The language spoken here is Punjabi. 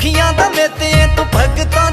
ਦੁਖੀਆਂ ਦਾ ਮੇਤੇ ਤੂੰ ਭਗਤਾਂ